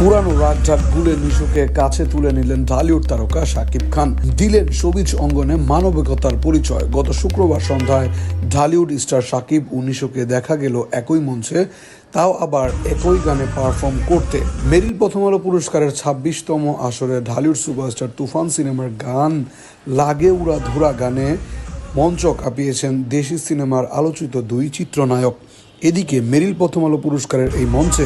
পুরানো রাগঢাক ভুলে নিশুকে কাছে তুলে নিলেন ঢালিউড তারকা শাকিব খান। দিলেন সবিজ অঙ্গনে মানবিকতার পরিচয়। গত শুক্রবার সন্ধ্যায় ঢালিউড স্টার শাকিব ও নিশুকে দেখা গেল একই মঞ্চে, তাও আবার একই গানে পারফর্ম করতে। মেরিল প্রথম আলো পুরস্কারের ছাব্বিশতম আসরে ঢালিউড সুপারস্টার তুফান সিনেমার গান লাগে উড়া ধুরা গানে মঞ্চ কাঁপিয়েছেন দেশি সিনেমার আলোচিত দুই চিত্রনায়ক। এদিকে মেরিল প্রথম আলো পুরস্কারের এই মঞ্চে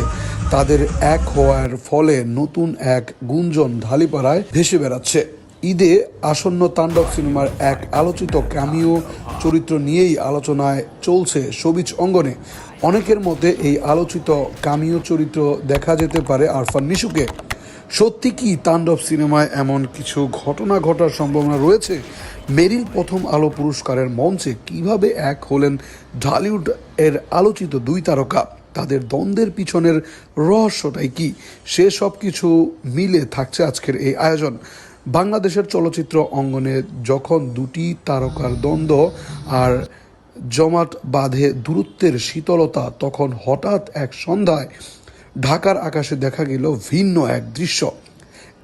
তাদের এক হওয়ার ফলে নতুন এক গুঞ্জন ঢালিপাড়ায় ভেসে বেড়াচ্ছে। ঈদে আসন্ন তাণ্ডব সিনেমার এক আলোচিত ক্যামিও চরিত্র নিয়েই আলোচনায় চলছে সবিজ অঙ্গনে। অনেকের মধ্যে এই আলোচিত কামিও চরিত্র দেখা যেতে পারে আরফান নিশুকে। সত্যি কি তাণ্ডব সিনেমায় এমন কিছু ঘটনা ঘটার সম্ভাবনা রয়েছে? মেরিল প্রথম আলো পুরস্কারের মঞ্চে কীভাবে এক হলেন ঢালিউড এর আলোচিত দুই তারকা? তাদের দ্বন্দ্বের পিছনের রহস্যটাই কি? সে সব কিছু মিলে থাকছে আজকের এই আয়োজন। বাংলাদেশের চলচ্চিত্র অঙ্গনে যখন দুটি তারকার দ্বন্দ্ব আর জমাট বাঁধে দূরত্বের শীতলতা, তখন হঠাৎ এক সন্ধ্যায় ঢাকার আকাশে দেখা গেল ভিন্ন এক দৃশ্য।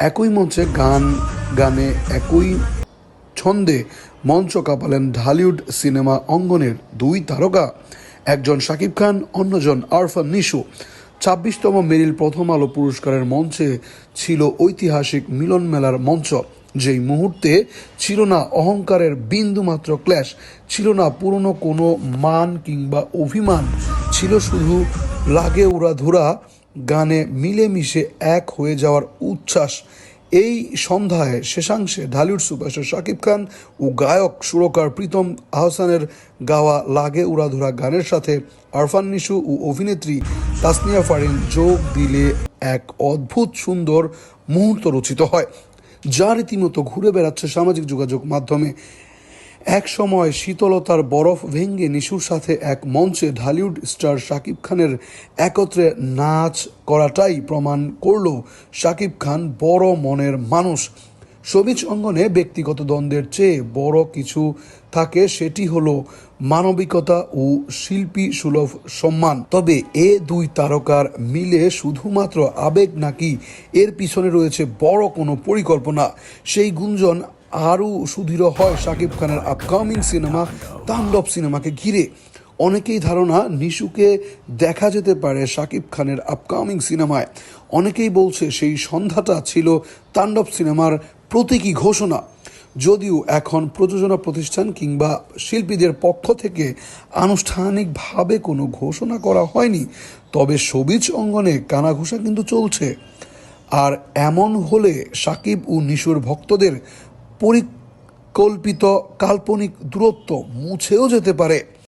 একই মঞ্চে গান, গানে একই ছন্দে মঞ্চ কাঁপালেন ঢালিউড সিনেমা অঙ্গনের দুই তারকা। একজন শাকিব খান, অন্যজন আরফান নিশু। ছাব্বিশতম মেরিল প্রথম আলো পুরস্কারের মঞ্চে ছিল ঐতিহাসিক মিলন মেলার মঞ্চ। যেই মুহূর্তে ছিল না অহংকারের বিন্দুমাত্র ক্ল্যাশ, ছিল না পুরনো কোনো মান কিংবা অভিমান, ছিল শুধু লাগে উড়াধুরা গানে মিলেমিশে এক হয়ে যাওয়ার উচ্ছ্বাস। এই সন্ধ্যায় শেষাংশে ঢালিউড সুপারস্টার শাকিব খান ও গায়ক সুরকার প্রীতম আহসানের গাওয়া লাগে উড়াধুরা গানের সাথে আরফান নিশু ও অভিনেত্রী তাসনিয়া ফারিন যোগ দিলে এক অদ্ভুত সুন্দর মুহূর্ত রচিত হয়, যা রীতিমতো ঘুরে বেড়াচ্ছে সামাজিক যোগাযোগ মাধ্যমে। এক সময় শীতলতার বরফ ভেঙে নিশুর সাথে এক মঞ্চে ঢালিউড স্টার শাকিব খানের একত্রে নাচ করাটাই প্রমাণ করল শাকিব খান বড় মনের মানুষ। সবিজ অঙ্গনে ব্যক্তিগত দ্বন্দ্বের চেয়ে বড় কিছু থাকে সেটি হলো মানবিকতা ও শিল্পী সুলভ সম্মান। তবে এ দুই তারকার মিলে শুধুমাত্র আবেগ নাকি এর পিছনে রয়েছে বড় কোনো পরিকল্পনা? সেই গুঞ্জন আরও সুদৃঢ় হয় শাকিব খানের আপকামিং সিনেমা তাণ্ডব সিনেমাকে ঘিরে। অনেকেই ধারণা, নিশুকে দেখা যেতে পারে শাকিব খানের আপকামিং সিনেমায় অনেকেই বলছে সেই সন্ধ্যাটা ছিল তাণ্ডব সিনেমার প্রতীকী ঘোষণা। যদিও এখন প্রযোজনা প্রতিষ্ঠান কিংবা শিল্পীদের পক্ষ থেকে আনুষ্ঠানিকভাবে কোনো ঘোষণা করা হয়নি, তবে সবিজ অঙ্গনে কানাঘোষা কিন্তু চলছে। আর এমন হলে সাকিব ও নিশুর ভক্তদের পরিকল্পিত কাল্পনিক দূরত্ব মুছেও যেতে পারে।